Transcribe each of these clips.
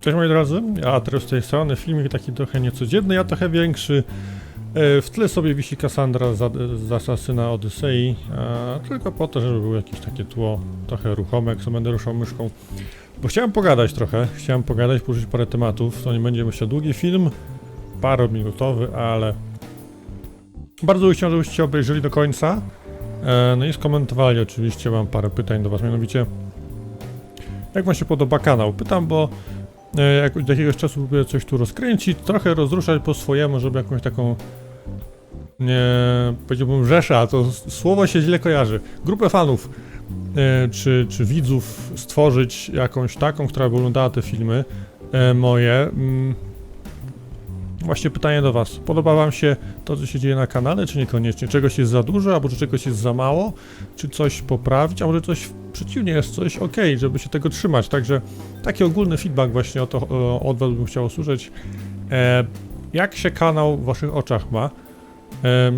Cześć moi drodzy, ja teraz z tej strony filmik taki trochę niecodzienny, ja trochę większy. E, W tle sobie wisi Cassandra z, z Asasyna Odysei, e, tylko po to, żeby było jakieś takie tło trochę ruchome, sobie będę ruszał myszką. Bo chciałem pogadać trochę, chciałem pogadać, poruszyć parę tematów, to nie będzie myślę długi film, parominutowy, ale bardzo bym chciał, żebyście obejrzeli do końca. E, No i skomentowali oczywiście, mam parę pytań do was, mianowicie jak wam się podoba kanał? Pytam, bo jak od jakiegoś czasu próbuję coś tu rozkręcić, trochę rozruszać po swojemu, żeby jakąś taką nie powiedziałbym rzeszę, a to słowo się źle kojarzy. Grupę fanów e, czy, czy widzów stworzyć jakąś taką, która by oglądała te filmy e, moje. Mm, Właśnie pytanie do Was. Podoba Wam się to, co się dzieje na kanale, czy niekoniecznie? Czegoś jest za dużo, albo czy czegoś jest za mało? Czy coś poprawić, a może coś przeciwnie jest coś ok, żeby się tego trzymać? Także taki ogólny feedback właśnie o to od Was bym chciał usłyszeć. E, jak się kanał w Waszych oczach ma? E,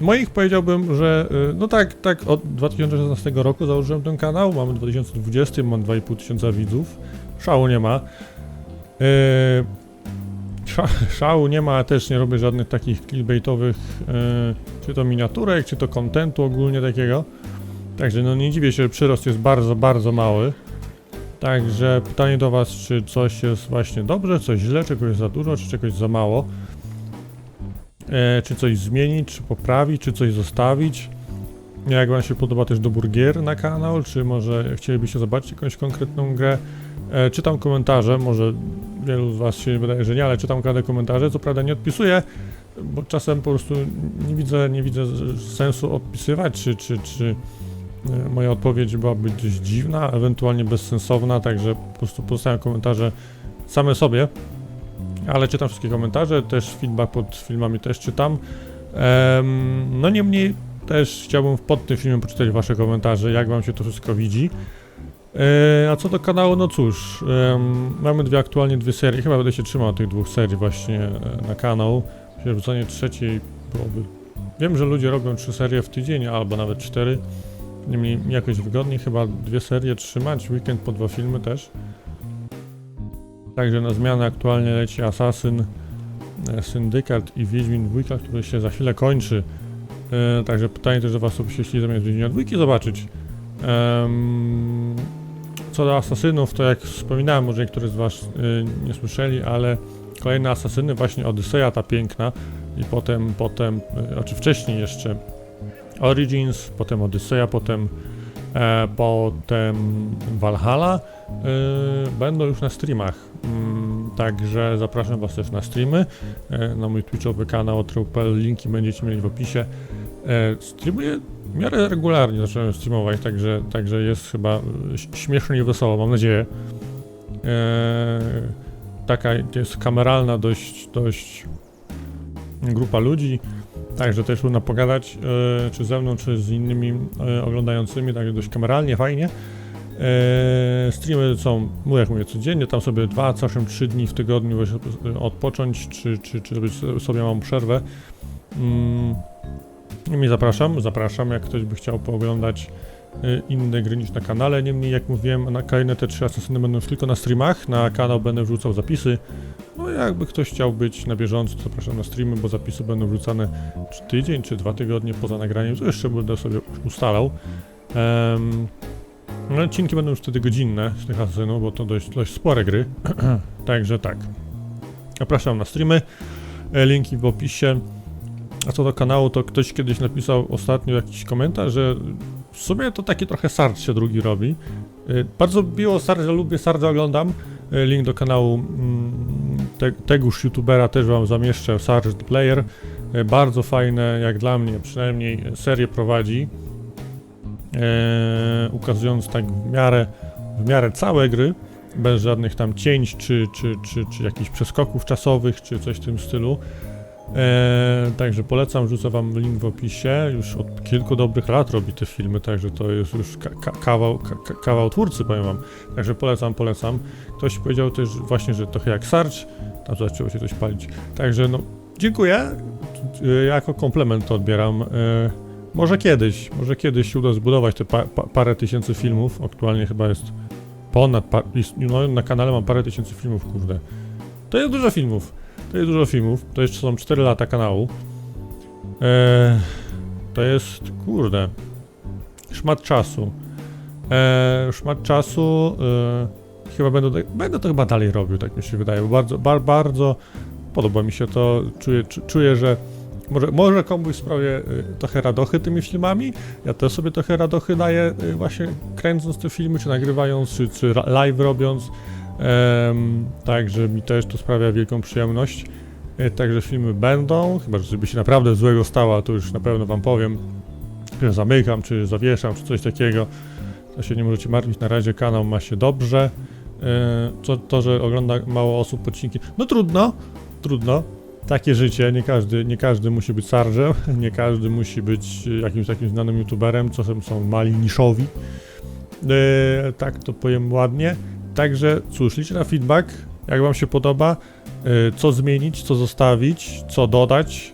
moich powiedziałbym, że e, no tak, tak od 2016 roku założyłem ten kanał, mamy 2020, mam 2,5 tysiąca widzów, szału nie ma. E, szału nie ma, też nie robię żadnych takich clickbaitowych, e, czy to miniaturek, czy to kontentu ogólnie takiego. Także no nie dziwię się, że przyrost jest bardzo, bardzo mały. Także pytanie do Was, czy coś jest właśnie dobrze, coś źle, czegoś za dużo, czy czegoś za mało. E, czy coś zmienić, czy poprawić, czy coś zostawić. Jak Wam się podoba też dobór gier na kanał, czy może chcielibyście zobaczyć jakąś konkretną grę. E, czytam komentarze, może wielu z Was się wydaje, że nie, ale czytam każde komentarze, co prawda nie odpisuję, bo czasem po prostu nie widzę, nie widzę sensu odpisywać, czy, czy, czy e, moja odpowiedź byłaby dość dziwna, ewentualnie bezsensowna, także po prostu pozostawiam komentarze same sobie, ale czytam wszystkie komentarze, też feedback pod filmami też czytam. Em, no niemniej też chciałbym pod tym filmem poczytać Wasze komentarze, jak Wam się to wszystko widzi. E, a co do kanału, no cóż, mamy dwie aktualnie dwie serie, chyba będę się trzymał tych dwóch serii właśnie e, na kanał. Myślę, że wrzucenie trzeciej byłoby... Wiem, że ludzie robią trzy serie w tydzień, albo nawet cztery. Niemniej jakoś wygodniej chyba dwie serie trzymać, weekend po dwa filmy też. Także na zmianę aktualnie leci Assassin, e, Syndykat i Wiedźmin dwójka, który się za chwilę kończy. E, także pytanie też do was, chcieli zamiast Wiedźmina dwójki zobaczyć. Co do asasynów, to jak wspominałem, może niektórzy z Was y, nie słyszeli, ale kolejne asasyny, właśnie Odyseja ta piękna i potem, potem, y, znaczy wcześniej jeszcze Origins, potem Odyseja, potem, e, potem Valhalla będą już na streamach. Mm, także zapraszam Was też na streamy, e, na mój twitchowy kanał Trupel, linki będziecie mieli w opisie. E, streamuję w miarę regularnie zacząłem streamować, także, także jest chyba e, śmiesznie i wesoło, mam nadzieję. Taka jest kameralna dość, dość grupa ludzi, także też można pogadać, czy ze mną, czy z innymi oglądającymi, także dość kameralnie, fajnie. E, streamy są, mówię, jak mówię, codziennie, tam sobie dwa, czasem trzy dni w tygodniu e, odpocząć, czy, czy, czy sobie mam przerwę. Mm, Niemniej zapraszam, zapraszam, jak ktoś by chciał pooglądać y, inne gry niż na kanale. Niemniej, jak mówiłem, na kolejne te trzy asesyny będą już tylko na streamach. Na kanał będę wrzucał zapisy. No jakby ktoś chciał być na bieżąco, to zapraszam na streamy, bo zapisy będą wrzucane czy tydzień, czy dwa tygodnie poza nagraniem. To jeszcze będę sobie ustalał. Um, no, odcinki będą już wtedy godzinne z tych asesynów, bo to dość, dość spore gry. Także tak. Zapraszam na streamy. E, Linki w opisie. A co do kanału, to ktoś kiedyś napisał ostatnio jakiś komentarz, że w sumie to taki trochę Sard się drugi robi. Y, Bardzo miło Sarge, lubię Sarge, oglądam. Y, Link do kanału mm, te, tegoż youtubera też wam zamieszczę, Sarge Player. Bardzo fajne, jak dla mnie przynajmniej, serię prowadzi. E, ukazując tak w miarę, w miarę całe gry, bez żadnych tam cięć, czy, czy, czy, czy jakichś przeskoków czasowych, czy coś w tym stylu. Eee, także polecam, rzucę wam link w opisie. Już od kilku dobrych lat robi te filmy, także to jest już ka ka kawał, ka ka kawał twórcy, powiem wam. Także polecam, polecam. Ktoś powiedział też właśnie, że trochę jak Sarge, tam zaczęło się coś palić. Także no, dziękuję. E, jako komplement to odbieram. E, może kiedyś, może kiedyś się uda zbudować te pa pa parę tysięcy filmów. Aktualnie chyba jest ponad, pa, jest- no, na kanale mam parę tysięcy filmów, kurde. To jest dużo filmów, to jest dużo filmów, to jeszcze są 4 lata kanału. Eee, to jest, kurde, szmat czasu. Eee, szmat czasu, eee, chyba będę, będę to chyba dalej robił, tak mi się wydaje, bo bardzo, bar, bardzo podoba mi się to, czuję, czu- czuję że może, może komuś sprawię y, trochę radochy tymi filmami, ja też sobie trochę radochy daję y, właśnie kręcąc te filmy, czy nagrywając, czy, czy live robiąc, Em, także mi też to sprawia wielką przyjemność. E, Także filmy będą, chyba że żeby się naprawdę złego stało, to już na pewno wam powiem, że zamykam, czy zawieszam, czy coś takiego. To się nie możecie martwić, na razie kanał ma się dobrze. E, To, że ogląda mało osób odcinki, no trudno, trudno. Takie życie, nie każdy, nie każdy musi być sarżem, nie każdy musi być e, jakimś takim znanym youtuberem, czasem są mali niszowi. E, tak to powiem ładnie. Także cóż, liczę na feedback, jak wam się podoba, e, co zmienić, co zostawić, co dodać.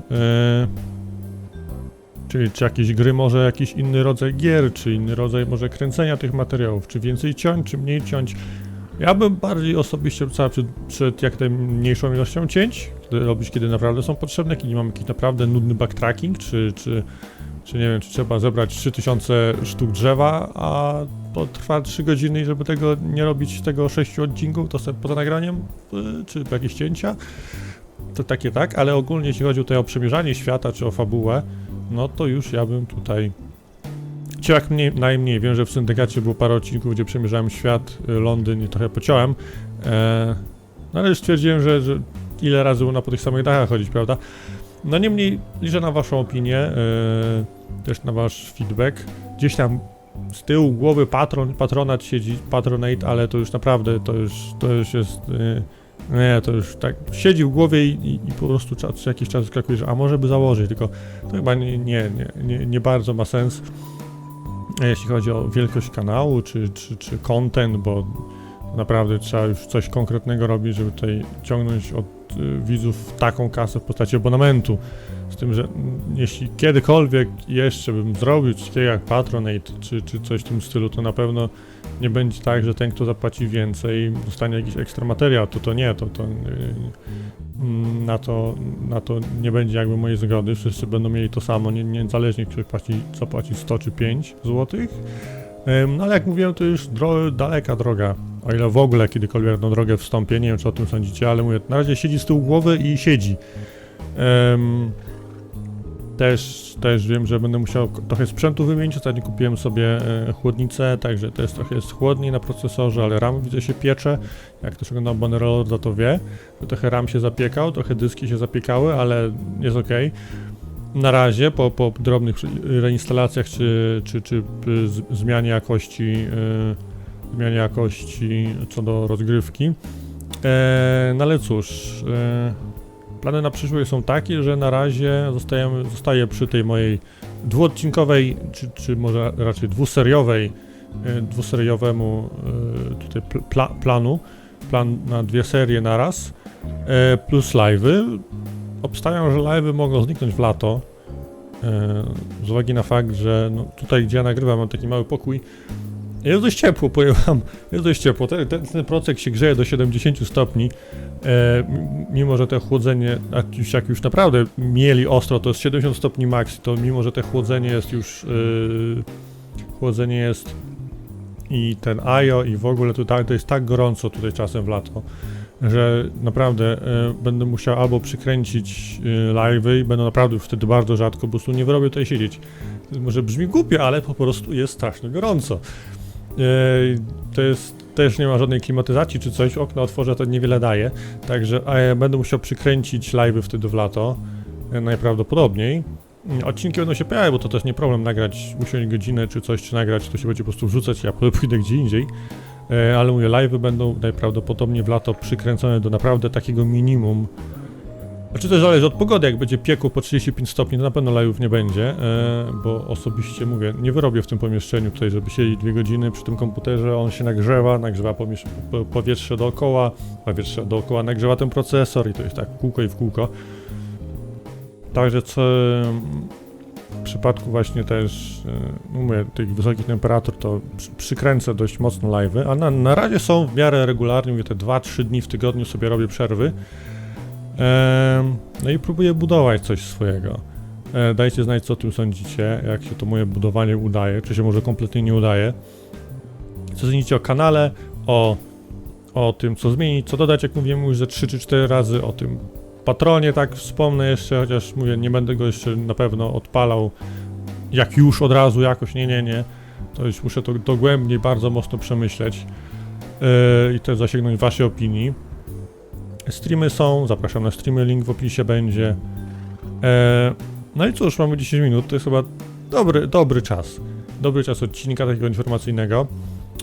Czyli czy jakieś gry, może jakiś inny rodzaj gier, czy inny rodzaj może kręcenia tych materiałów, czy więcej ciąć, czy mniej ciąć. Ja bym bardziej osobiście cały przed, przed jak najmniejszą ilością cięć, robić kiedy naprawdę są potrzebne, kiedy mamy jakiś naprawdę nudny backtracking, czy, czy, czy nie wiem, czy trzeba zebrać 3000 sztuk drzewa, a to trwa 3 godziny i żeby tego nie robić tego 6 odcinków, to sobie poza nagraniem, y, czy jakieś cięcia, to takie tak, ale ogólnie jeśli chodzi tutaj o przemierzanie świata, czy o fabułę, no to już ja bym tutaj ciął jak mniej, najmniej, wiem, że w Syndykacie było parę odcinków, gdzie przemierzałem świat, y, Londyn i trochę pociąłem, e, no ale już stwierdziłem, że, że ile razy można po tych samych dachach chodzić, prawda? No niemniej liczę na waszą opinię, e, też na wasz feedback, gdzieś tam z tyłu głowy patron, patronat siedzi, patronate, ale to już naprawdę, to już, to już jest, yy, nie, to już tak siedzi w głowie i, i, i po prostu czas, jakiś czas skakuje, że a może by założyć, tylko to chyba nie, nie, nie, nie, bardzo ma sens, jeśli chodzi o wielkość kanału, czy, czy, czy content, bo naprawdę trzeba już coś konkretnego robić, żeby tutaj ciągnąć od y, widzów taką kasę w postaci abonamentu. Z tym, że jeśli kiedykolwiek jeszcze bym zrobił coś takiego jak Patronate, czy, czy coś w tym stylu, to na pewno nie będzie tak, że ten, kto zapłaci więcej, dostanie jakiś ekstra materiał, to to nie, to, to mm, na, to, na to nie będzie jakby mojej zgody, wszyscy będą mieli to samo, nie, niezależnie ktoś płaci, zapłaci 100 czy 5 złotych. No ale jak mówiłem, to już dro daleka droga. O ile w ogóle kiedykolwiek na drogę wstąpię, nie wiem czy o tym sądzicie, ale mówię, na razie siedzi z tyłu głowy i siedzi. Ym, też, też wiem, że będę musiał trochę sprzętu wymienić. Ostatnio kupiłem sobie e, chłodnicę, także też trochę jest chłodniej na procesorze, ale RAM widzę się piecze. Jak ktoś oglądał Bannerlorda to wie, że trochę RAM się zapiekał, trochę dyski się zapiekały, ale jest ok. Na razie, po, po drobnych reinstalacjach czy, czy, czy y, zmianie jakości, y, zmianie jakości co do rozgrywki. E, no ale cóż, e, plany na przyszłość są takie, że na razie zostajemy, zostaję przy tej mojej dwuodcinkowej, czy, czy może raczej dwuseriowej, e, dwuseriowemu e, tutaj pl- pla, planu, plan na dwie serie naraz, e, plus live'y. Obstawiam, że live'y mogą zniknąć w lato, z uwagi na fakt, że no, tutaj gdzie ja nagrywam mam taki mały pokój, jest dość ciepło, powiem wam, jest dość ciepło, ten, ten, ten procek się grzeje do 70 stopni, e, mimo że te chłodzenie, jak już, naprawdę mieli ostro, to jest 70 stopni max, to mimo że te chłodzenie jest już, yy, chłodzenie jest i ten IO i w ogóle to, tak, to jest tak gorąco tutaj czasem w lato, że naprawdę e, będę musiał albo przykręcić e, live'y i będą naprawdę już wtedy bardzo rzadko, po prostu nie wyrobię tutaj siedzieć. Może brzmi głupio, ale po prostu jest strasznie gorąco. E, to jest, też nie ma żadnej klimatyzacji czy coś, okno otworzę, to niewiele daje, także ja będę musiał przykręcić live'y wtedy w lato, e, najprawdopodobniej. Mm, Odcinki będą się pojawiały, bo to też nie problem nagrać, usiąść godzinę czy coś, czy nagrać, to się będzie po prostu wrzucać, ja pójdę gdzie indziej. Ale mówię, live'y będą najprawdopodobniej w lato przykręcone do naprawdę takiego minimum. Znaczy to zależy od pogody, jak będzie piekło po 35 stopni, to na pewno live'ów nie będzie, e, bo osobiście mówię, nie wyrobię w tym pomieszczeniu tutaj, żeby siedzieć dwie godziny przy tym komputerze, on się nagrzewa, nagrzewa powietrze dookoła, powietrze dookoła nagrzewa ten procesor i to jest tak w kółko i w kółko. Także co... w przypadku właśnie też, e, mówię, tych wysokich temperatur, to przy, przykręcę dość mocno live'y, a na, na razie są w miarę regularnie, mówię, te 2-3 dni w tygodniu sobie robię przerwy. No i próbuję budować coś swojego. E, dajcie znać, co o tym sądzicie, jak się to moje budowanie udaje, czy się może kompletnie nie udaje. Co sądzicie o kanale, o, o tym, co zmienić, co dodać, jak mówiłem już ze 3 czy 4 razy, o tym patronie, tak wspomnę jeszcze, chociaż mówię, nie będę go jeszcze na pewno odpalał jak już od razu jakoś, nie, nie, nie. To już muszę to dogłębniej bardzo mocno przemyśleć yy, i też zasięgnąć waszej opinii. Streamy są, zapraszam na streamy, link w opisie będzie. E, no i cóż, mamy 10 minut, to jest chyba dobry, dobry czas. Dobry czas odcinka takiego informacyjnego.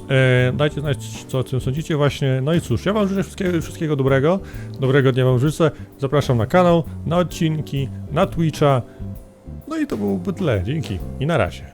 E, dajcie znać, co o tym sądzicie właśnie. No i cóż, ja wam życzę wszystkiego, wszystkiego dobrego. Dobrego dnia wam życzę. Zapraszam na kanał, na odcinki, na Twitcha. No i to byłoby tyle. Dzięki i na razie.